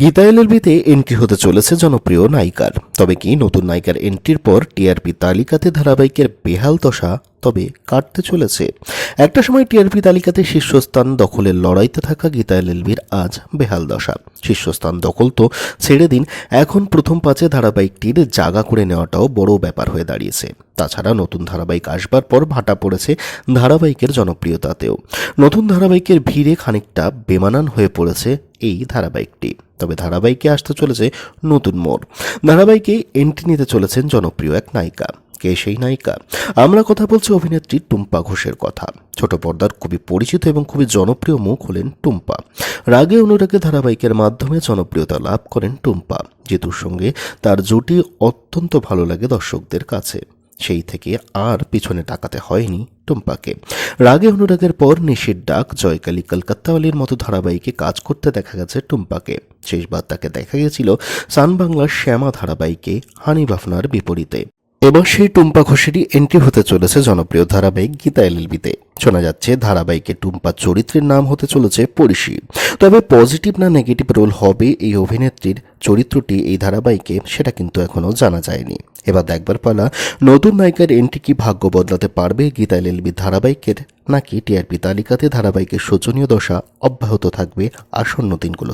Gita এলএলবিতে entry হতে চলেছে জনপ্রিয় নায়িকার। তবে কি নতুন নায়িকার এন্ট্রির পর টিআরপি তালিকাতে ধারাবাহিকের বেহাল দশা তবে কাটতে চলেছে। একটা সময় টিআরপি তালিকাতে শীর্ষস্থান দখলের লড়াইতে থাকা গীতা এলএলবির আজ বেহাল দশা। শীর্ষস্থান দখল তো ছেড়ে দিন, এখন প্রথম পাঁচে ধারাবাহিকটির জায়গা করে নেওয়াটাও বড় ব্যাপার হয়ে দাঁড়িয়েছে। তাছাড়া নতুন ধারাবাহিক আসবার পর ভাটা পড়েছে ধারাবাহিকের জনপ্রিয়তাতেও। নতুন ধারাবাহিকের ভিড়ে খানিকটা বেমানান হয়ে পড়েছে এই ধারাবাহিকটি। তবে ধারাবাহিকে আসতে চলেছে নতুন মোড়। ধারাবাহিকে এন্ট্রি নিতে চলেছেন জনপ্রিয় এক নায়িকা। কে সেই নায়িকা? আমরা কথা বলছি অভিনেত্রী টুম্পা ঘোষের কথা। ছোট পর্দার খুবই পরিচিত এবং খুবই জনপ্রিয় মুখ হলেন টুম্পা। রাগে অনুরাগে ধারাবাহিকের মাধ্যমে জনপ্রিয়তা লাভ করেন টুম্পা। জিতুর সঙ্গে তার জুটি অত্যন্ত ভালো লাগে দর্শকদের কাছে। সেই থেকে আর পিছনে টাকাতে হয়নি টুম্পাকে। রাগে অনুরাগের পর নিশির ডাক, জয়কালী কলকাত্তাওয়ালির মতো ধারাবাহিকে কাজ করতে দেখা গেছে টুম্পাকে। শেষবার তাকে দেখা গেছিল সান বাংলার শ্যামা ধারাবাহিকে হানি বাফনার বিপরীতে। এবার সেই টুম্পা ঘোষেরই এন্ট্রি হতে চলেছে জনপ্রিয় ধারাবাহিক গীতা এলএলবিতে। শোনা যাচ্ছে, ধারাবাহিকে টুম্পা চরিত্রের নাম হতে চলেছে পরিশি তবে পজিটিভ না নেগেটিভ রোল হবে এই অভিনেত্রীর চরিত্রটি এই ধারাবাহিকে, সেটা কিন্তু এখনও জানা যায়নি। এবার দেখবার পালা, নতুন নায়িকার এন্ট্রি কি ভাগ্য বদলাতে পারবে গীতা এলএলবি ধারাবাহিকের? নাকি টিআরপি তালিকাতে ধারাবাহিকের শোচনীয় দশা অব্যাহত থাকবে আসন্ন দিনগুলো